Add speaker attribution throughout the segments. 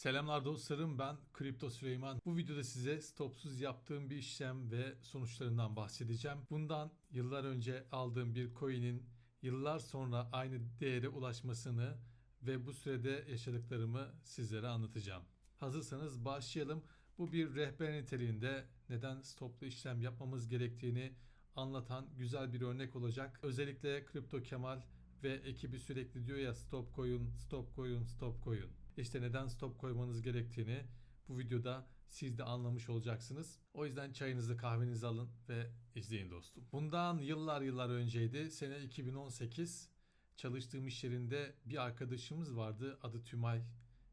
Speaker 1: Selamlar dostlarım ben Kripto Süleyman. Bu videoda size stopsuz yaptığım bir işlem ve sonuçlarından bahsedeceğim. Bundan yıllar önce aldığım bir coin'in yıllar sonra aynı değere ulaşmasını ve bu sürede yaşadıklarımı sizlere anlatacağım. Hazırsanız başlayalım. Bu bir rehber niteliğinde neden stoplu işlem yapmamız gerektiğini anlatan güzel bir örnek olacak. Özellikle Kripto Kemal ve ekibi sürekli diyor ya stop koyun, stop koyun, stop koyun. İşte neden stop koymanız gerektiğini bu videoda siz de anlamış olacaksınız. O yüzden çayınızı kahvenizi alın ve izleyin dostum. Bundan yıllar yıllar önceydi. Sene 2018. Çalıştığım iş yerinde bir arkadaşımız vardı. Adı Tümay.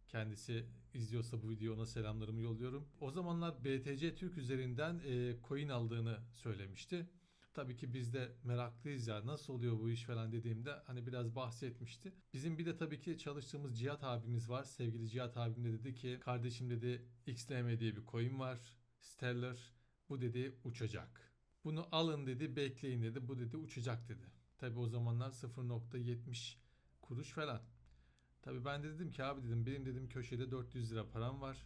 Speaker 1: Kendisi izliyorsa bu videoya ona selamlarımı yolluyorum. O zamanlar BTC Türk üzerinden coin aldığını söylemişti. Tabii ki biz de meraklıyız ya nasıl oluyor bu iş falan dediğimde hani biraz bahsetmişti. Bizim bir de tabii ki çalıştığımız Cihat abimiz var. Sevgili Cihat abim de dedi ki kardeşim dedi XLM diye bir coin var. Stellar bu dedi uçacak. Bunu alın dedi bekleyin dedi bu dedi uçacak dedi. Tabii o zamanlar 0.70 kuruş falan. Tabii ben de dedim ki abi dedim benim dedim köşede 400 lira param var.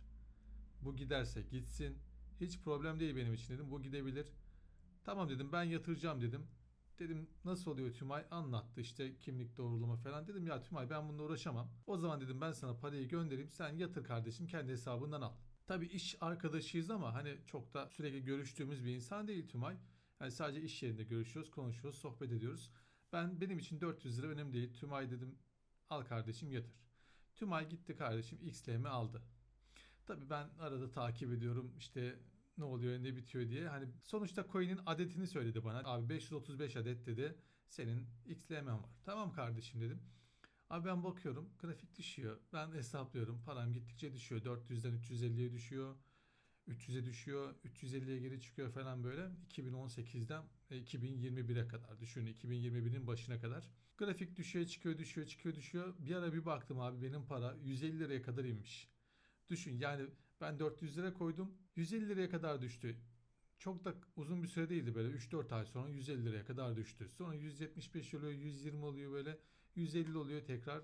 Speaker 1: Bu giderse gitsin. Hiç problem değil benim için dedim. Bu gidebilir. Tamam dedim ben yatıracağım dedim. Dedim nasıl oluyor Tümay anlattı işte kimlik doğrulama falan. Dedim ya Tümay ben bununla uğraşamam. O zaman dedim ben sana parayı göndereyim sen yatır kardeşim kendi hesabından al. Tabi iş arkadaşıyız ama hani çok da sürekli görüştüğümüz bir insan değil Tümay. Yani sadece iş yerinde görüşüyoruz, konuşuyoruz, sohbet ediyoruz. Ben benim için 400 lira önemli değil. Tümay dedim al kardeşim yatır. Tümay gitti kardeşim XLM aldı. Tabii ben arada takip ediyorum işte ne oluyor ne bitiyor diye. Hani sonuçta coin'in adetini söyledi bana. Abi 535 adet dedi. Senin XLM'n var. Tamam kardeşim dedim. Abi ben bakıyorum grafik düşüyor. Ben hesaplıyorum. Param gittikçe düşüyor. 400'den 350'ye düşüyor. 300'e düşüyor. 350'ye geri çıkıyor falan böyle. 2018'den 2021'e kadar düşünün. 2021'in başına kadar. Grafik düşüyor çıkıyor düşüyor çıkıyor düşüyor. Bir ara bir baktım abi benim para 150 liraya kadar inmiş. Düşün yani ben 400 lira koydum. 150 liraya kadar düştü. Çok da uzun bir süre değildi böyle 3-4 ay sonra 150 liraya kadar düştü. Sonra 175 oluyor, 120 oluyor böyle. 150 oluyor tekrar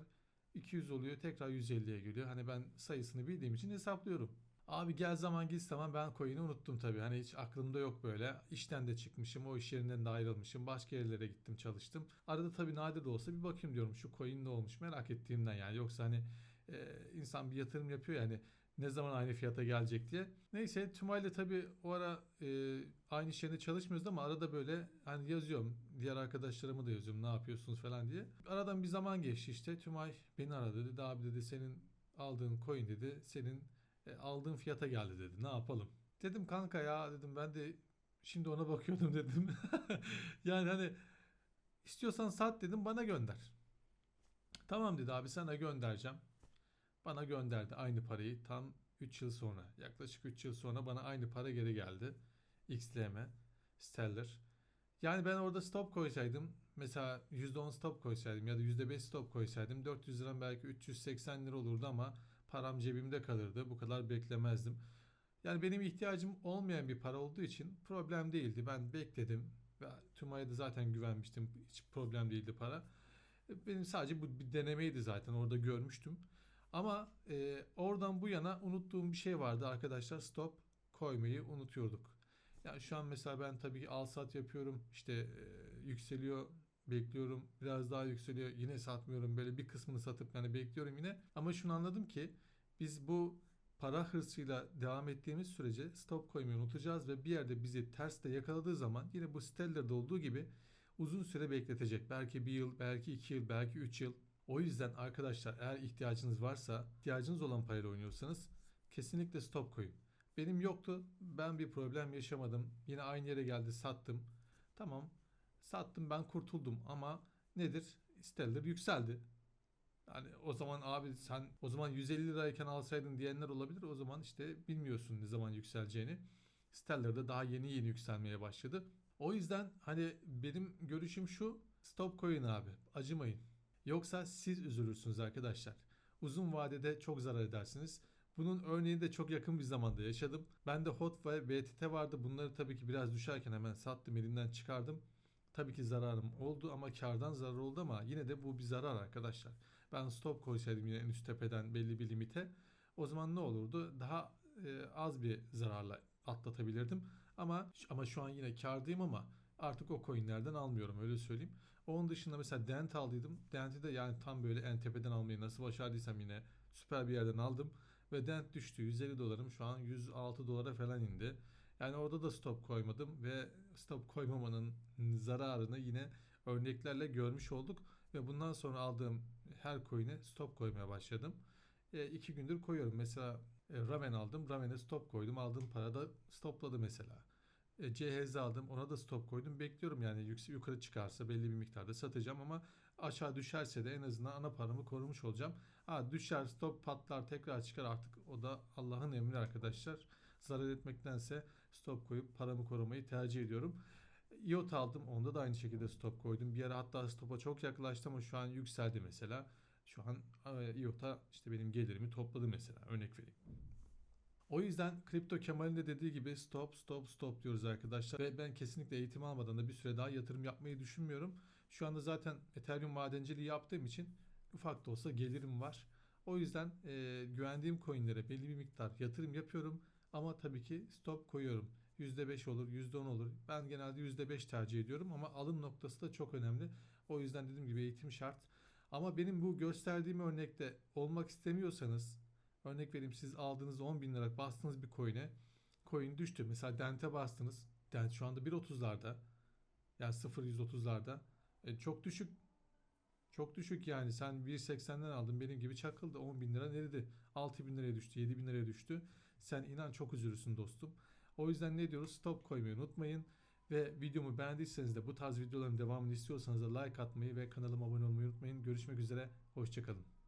Speaker 1: 200 oluyor tekrar 150'ye geliyor. Hani ben sayısını bildiğim için hesaplıyorum. Abi gel zaman git zaman ben coin'i unuttum tabii. Hani hiç aklımda yok böyle. İşten de çıkmışım, o iş yerinden de ayrılmışım. Başka yerlere gittim, çalıştım. Arada tabii nadir de olsa bir bakayım diyorum şu coin ne olmuş merak ettiğimden yani. Yoksa hani e, insan bir yatırım yapıyor yani ne zaman aynı fiyata gelecek diye. Neyse Tümay'la tabii o ara e, aynı iş yerinde çalışmıyoruz ama arada böyle hani yazıyorum. Diğer arkadaşlarıma da yazıyorum ne yapıyorsunuz falan diye. Aradan bir zaman geçti işte. Tümay beni aradı dedi. Abi dedi senin aldığın coin dedi. Senin e, aldığın fiyata geldi dedi. Ne yapalım? Dedim kanka ya dedim ben de şimdi ona bakıyordum dedim. yani hani istiyorsan sat dedim bana gönder. Tamam dedi abi sana göndereceğim. Bana gönderdi aynı parayı tam 3 yıl sonra. Yaklaşık 3 yıl sonra bana aynı para geri geldi. XLM, Stellar. Yani ben orada stop koysaydım mesela %10 stop koysaydım ya da %5 stop koysaydım 400 liram belki 380 lira olurdu ama param cebimde kalırdı. Bu kadar beklemezdim. Yani benim ihtiyacım olmayan bir para olduğu için problem değildi. Ben bekledim. Ve Tümay'a da zaten güvenmiştim. Hiç problem değildi para. Benim sadece bu bir denemeydi zaten. Orada görmüştüm. Ama e, oradan bu yana unuttuğum bir şey vardı arkadaşlar. Stop koymayı unutuyorduk. Yani şu an mesela ben tabii ki al sat yapıyorum. İşte e, yükseliyor bekliyorum. Biraz daha yükseliyor. Yine satmıyorum. Böyle bir kısmını satıp yani bekliyorum yine. Ama şunu anladım ki biz bu para hırsıyla devam ettiğimiz sürece stop koymayı unutacağız ve bir yerde bizi terste yakaladığı zaman yine bu Stellar'da olduğu gibi uzun süre bekletecek. Belki bir yıl, belki iki yıl, belki üç yıl. O yüzden arkadaşlar eğer ihtiyacınız varsa, ihtiyacınız olan parayla oynuyorsanız kesinlikle stop koyun. Benim yoktu. Ben bir problem yaşamadım. Yine aynı yere geldi sattım. Tamam. Sattım ben kurtuldum ama nedir? Stellar yükseldi. Yani o zaman abi sen o zaman 150 lirayken alsaydın diyenler olabilir. O zaman işte bilmiyorsun ne zaman yükseleceğini. Stellar da daha yeni yeni yükselmeye başladı. O yüzden hani benim görüşüm şu. Stop koyun abi. Acımayın. Yoksa siz üzülürsünüz arkadaşlar. Uzun vadede çok zarar edersiniz. Bunun örneğini de çok yakın bir zamanda yaşadım. Ben de HOT ve BTT vardı. Bunları tabii ki biraz düşerken hemen sattım elimden çıkardım. Tabii ki zararım oldu ama kardan zarar oldu ama yine de bu bir zarar arkadaşlar. Ben stop koysaydım yine en üst tepeden belli bir limite O zaman ne olurdu? Daha e, az bir zararla atlatabilirdim. Ama ama şu an yine kardayım ama artık o coinlerden almıyorum öyle söyleyeyim. Onun dışında mesela Dent aldıydım. Dent'i de yani tam böyle en tepeden almayı nasıl başardıysam yine süper bir yerden aldım. Ve Dent düştü. 150 dolarım şu an 106 dolara falan indi. Yani orada da stop koymadım ve stop koymamanın zararını yine örneklerle görmüş olduk. Ve bundan sonra aldığım her coin'e stop koymaya başladım. E, iki gündür koyuyorum. Mesela e, Ramen aldım. Ramen'e stop koydum. Aldığım para da stopladı mesela. E, CHZ aldım. Ona da stop koydum. Bekliyorum yani yüksek yukarı çıkarsa belli bir miktarda satacağım ama aşağı düşerse de en azından ana paramı korumuş olacağım. Ha düşer stop patlar tekrar çıkar artık o da Allah'ın emri arkadaşlar. Zarar etmektense stop koyup paramı korumayı tercih ediyorum. IOT aldım. Onda da aynı şekilde stop koydum. Bir ara hatta stopa çok yaklaştı ama şu an yükseldi mesela. Şu an e, IOTA işte benim gelirimi topladı mesela. Örnek vereyim. O yüzden Kripto Kemal'in de dediği gibi stop stop stop diyoruz arkadaşlar. Ve ben kesinlikle eğitim almadan da bir süre daha yatırım yapmayı düşünmüyorum. Şu anda zaten Ethereum madenciliği yaptığım için ufak da olsa gelirim var. O yüzden e, güvendiğim coinlere belli bir miktar yatırım yapıyorum. Ama tabii ki stop koyuyorum. %5 olur, %10 olur. Ben genelde %5 tercih ediyorum ama alım noktası da çok önemli. O yüzden dediğim gibi eğitim şart. Ama benim bu gösterdiğim örnekte olmak istemiyorsanız örnek vereyim siz aldığınız 10 bin lira bastığınız bir coin'e coin düştü. Mesela Dent'e bastınız. Dent şu anda 1.30'larda. Yani 0.130'larda. E, çok düşük. Çok düşük yani. Sen 1.80'den aldın. Benim gibi çakıldı. 10 bin lira nerede? 6 bin liraya düştü. 7 bin liraya düştü. Sen inan çok üzülürsün dostum. O yüzden ne diyoruz? Stop koymayı unutmayın. Ve videomu beğendiyseniz de bu tarz videoların devamını istiyorsanız da like atmayı ve kanalıma abone olmayı unutmayın. Görüşmek üzere. Hoşçakalın.